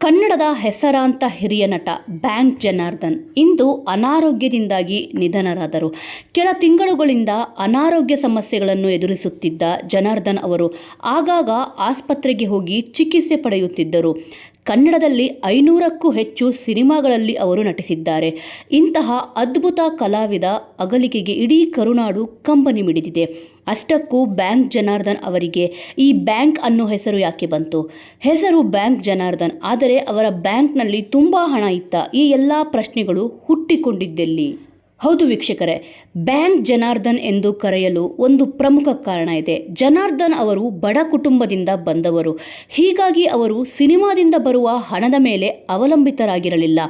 ಕನ್ನಡದ ಹೆಸರಾಂತ ಹಿರಿಯ ನಟ ಬ್ಯಾಂಕ್ ಜನಾರ್ದನ್ ಇಂದು ಅನಾರೋಗ್ಯದಿಂದಾಗಿ ನಿಧನರಾದರು. ಕೆಲ ತಿಂಗಳುಗಳಿಂದ ಅನಾರೋಗ್ಯ ಸಮಸ್ಯೆಗಳನ್ನು ಎದುರಿಸುತ್ತಿದ್ದ ಜನಾರ್ದನ್ ಅವರು ಆಗಾಗ ಆಸ್ಪತ್ರೆಗೆ ಹೋಗಿ ಚಿಕಿತ್ಸೆ ಪಡೆಯುತ್ತಿದ್ದರು. ಕನ್ನಡದಲ್ಲಿ ಐನೂರಕ್ಕೂ ಹೆಚ್ಚು ಸಿನಿಮಾಗಳಲ್ಲಿ ಅವರು ನಟಿಸಿದ್ದಾರೆ. ಇಂತಹ ಅದ್ಭುತ ಕಲಾವಿದ ಅಗಲಿಕೆಗೆ ಇಡೀ ಕರುನಾಡು ಕಂಬನಿ ಮಿಡಿದಿದೆ. ಅಷ್ಟಕ್ಕೂ ಬ್ಯಾಂಕ್ ಜನಾರ್ದನ್ ಅವರಿಗೆ ಈ ಬ್ಯಾಂಕ್ ಅನ್ನೋ ಹೆಸರು ಯಾಕೆ ಬಂತು? ಹೆಸರು ಬ್ಯಾಂಕ್ ಜನಾರ್ದನ್, ಆದರೆ ಅವರ ಬ್ಯಾಂಕ್ನಲ್ಲಿ ತುಂಬ ಹಣ ಇತ್ತ. ಈ ಎಲ್ಲ ಪ್ರಶ್ನೆಗಳು ಹುಟ್ಟಿಕೊಂಡಿದ್ದೆಲ್ಲಿ? ಹೌದು ವೀಕ್ಷಕರೇ, ಬ್ಯಾಂಕ್ ಜನಾರ್ದನ್ ಎಂದು ಕರೆಯಲು ಒಂದು ಪ್ರಮುಖ ಕಾರಣ ಇದೆ. ಜನಾರ್ದನ್ ಅವರು ಬಡ ಕುಟುಂಬದಿಂದ ಬಂದವರು. ಹೀಗಾಗಿ ಅವರು ಸಿನಿಮಾದಿಂದ ಬರುವ ಹಣದ ಮೇಲೆ ಅವಲಂಬಿತರಾಗಿರಲಿಲ್ಲ.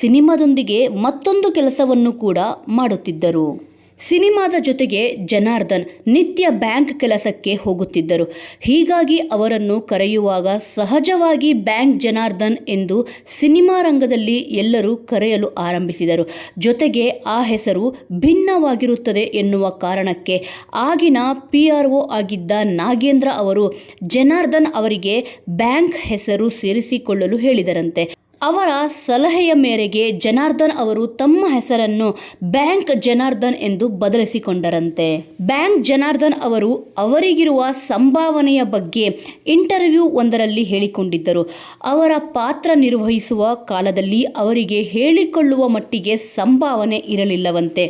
ಸಿನಿಮಾದೊಂದಿಗೆ ಮತ್ತೊಂದು ಕೆಲಸವನ್ನು ಕೂಡ ಮಾಡುತ್ತಿದ್ದರು. ಸಿನಿಮಾದ ಜೊತೆಗೆ ಜನಾರ್ದನ್ ನಿತ್ಯ ಬ್ಯಾಂಕ್ ಕೆಲಸಕ್ಕೆ ಹೋಗುತ್ತಿದ್ದರು. ಹೀಗಾಗಿ ಅವರನ್ನು ಕರೆಯುವಾಗ ಸಹಜವಾಗಿ ಬ್ಯಾಂಕ್ ಜನಾರ್ದನ್ ಎಂದು ಸಿನಿಮಾ ರಂಗದಲ್ಲಿ ಎಲ್ಲರೂ ಕರೆಯಲು ಆರಂಭಿಸಿದರು. ಜೊತೆಗೆ ಆ ಹೆಸರು ಭಿನ್ನವಾಗಿರುತ್ತದೆ ಎನ್ನುವ ಕಾರಣಕ್ಕೆ ಆಗಿನ ಪಿ ಆರ್ ಒ ಆಗಿದ್ದ ನಾಗೇಂದ್ರ ಅವರು ಜನಾರ್ದನ್ ಅವರಿಗೆ ಬ್ಯಾಂಕ್ ಹೆಸರು ಸೇರಿಸಿಕೊಳ್ಳಲು ಹೇಳಿದರಂತೆ. ಅವರ ಸಲಹೆಯ ಮೇರೆಗೆ ಜನಾರ್ದನ್ ಅವರು ತಮ್ಮ ಹೆಸರನ್ನು ಬ್ಯಾಂಕ್ ಜನಾರ್ದನ್ ಎಂದು ಬದಲಿಸಿಕೊಂಡರಂತೆ. ಬ್ಯಾಂಕ್ ಜನಾರ್ದನ್ ಅವರು ಅವರಿಗಿರುವ ಸಂಭಾವನೆಯ ಬಗ್ಗೆ ಇಂಟರ್ವ್ಯೂ ಒಂದರಲ್ಲಿ ಹೇಳಿಕೊಂಡಿದ್ದರು. ಅವರ ಪಾತ್ರ ನಿರ್ವಹಿಸುವ ಕಾಲದಲ್ಲಿ ಅವರಿಗೆ ಹೇಳಿಕೊಳ್ಳುವ ಮಟ್ಟಿಗೆ ಸಂಭಾವನೆ ಇರಲಿಲ್ಲವಂತೆ.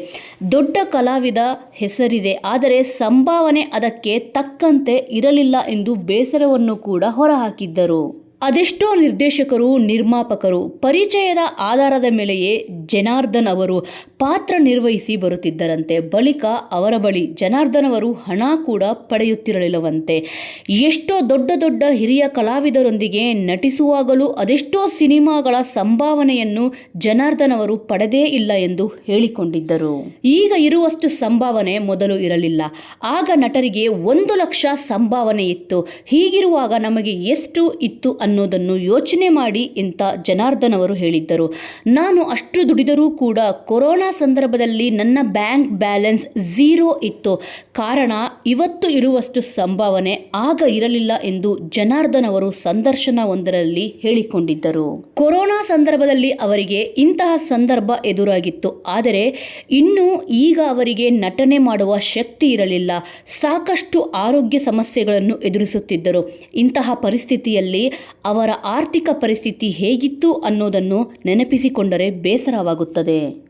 ದೊಡ್ಡ ಕಲಾವಿದ ಹೆಸರಿದೆ, ಆದರೆ ಸಂಭಾವನೆ ಅದಕ್ಕೆ ತಕ್ಕಂತೆ ಇರಲಿಲ್ಲ ಎಂದು ಬೇಸರವನ್ನು ಕೂಡ ಹೊರಹಾಕಿದ್ದರು. ಅದೆಷ್ಟೋ ನಿರ್ದೇಶಕರು, ನಿರ್ಮಾಪಕರು ಪರಿಚಯದ ಆಧಾರದ ಮೇಲೆಯೇ ಜನಾರ್ದನ್ ಅವರು ಪಾತ್ರ ನಿರ್ವಹಿಸಿ ಬರುತ್ತಿದ್ದರಂತೆ. ಬಳಿಕ ಅವರ ಬಳಿ ಜನಾರ್ದನ್ ಅವರು ಹಣ ಕೂಡ ಪಡೆಯುತ್ತಿರಲಿಲ್ಲವಂತೆ. ಎಷ್ಟೋ ದೊಡ್ಡ ದೊಡ್ಡ ಹಿರಿಯ ಕಲಾವಿದರೊಂದಿಗೆ ನಟಿಸುವಾಗಲೂ ಅದೆಷ್ಟೋ ಸಿನಿಮಾಗಳ ಸಂಭಾವನೆಯನ್ನು ಜನಾರ್ದನ್ ಅವರು ಪಡೆದೇ ಇಲ್ಲ ಎಂದು ಹೇಳಿಕೊಂಡಿದ್ದರು. ಈಗ ಇರುವಷ್ಟು ಸಂಭಾವನೆ ಮೊದಲು ಇರಲಿಲ್ಲ. ಆಗ ನಟರಿಗೆ ಒಂದು ಲಕ್ಷ ಸಂಭಾವನೆ ಇತ್ತು. ಹೀಗಿರುವಾಗ ನಮಗೆ ಎಷ್ಟು ಇತ್ತು ಅನ್ನೋದನ್ನು ಯೋಚನೆ ಮಾಡಿ ಅಂತ ಜನಾರ್ದನ್ ಅವರು ಹೇಳಿದ್ದರು. ನಾನು ಅಷ್ಟು ದುಡಿದರೂ ಕೂಡ ಕೊರೋನಾ ಸಂದರ್ಭದಲ್ಲಿ ನನ್ನ ಬ್ಯಾಂಕ್ ಬ್ಯಾಲೆನ್ಸ್ ಝೀರೋ ಇತ್ತು. ಕಾರಣ ಇವತ್ತು ಇರುವಷ್ಟು ಸಂಭಾವನೆ ಆಗ ಇರಲಿಲ್ಲ ಎಂದು ಜನಾರ್ದನ್ ಅವರು ಸಂದರ್ಶನ ಒಂದರಲ್ಲಿ ಹೇಳಿಕೊಂಡಿದ್ದರು. ಕೊರೋನಾ ಸಂದರ್ಭದಲ್ಲಿ ಅವರಿಗೆ ಇಂತಹ ಸಂದರ್ಭ ಎದುರಾಗಿತ್ತು. ಆದರೆ ಇನ್ನು ಈಗ ಅವರಿಗೆ ನಟನೆ ಮಾಡುವ ಶಕ್ತಿ ಇರಲಿಲ್ಲ. ಸಾಕಷ್ಟು ಆರೋಗ್ಯ ಸಮಸ್ಯೆಗಳನ್ನು ಎದುರಿಸುತ್ತಿದ್ದರು. ಇಂತಹ ಪರಿಸ್ಥಿತಿಯಲ್ಲಿ ಅವರ ಆರ್ಥಿಕ ಪರಿಸ್ಥಿತಿ ಹೇಗಿತ್ತು ಅನ್ನೋದನ್ನು ನೆನಪಿಸಿಕೊಂಡರೆ ಬೇಸರವಾಗುತ್ತದೆ.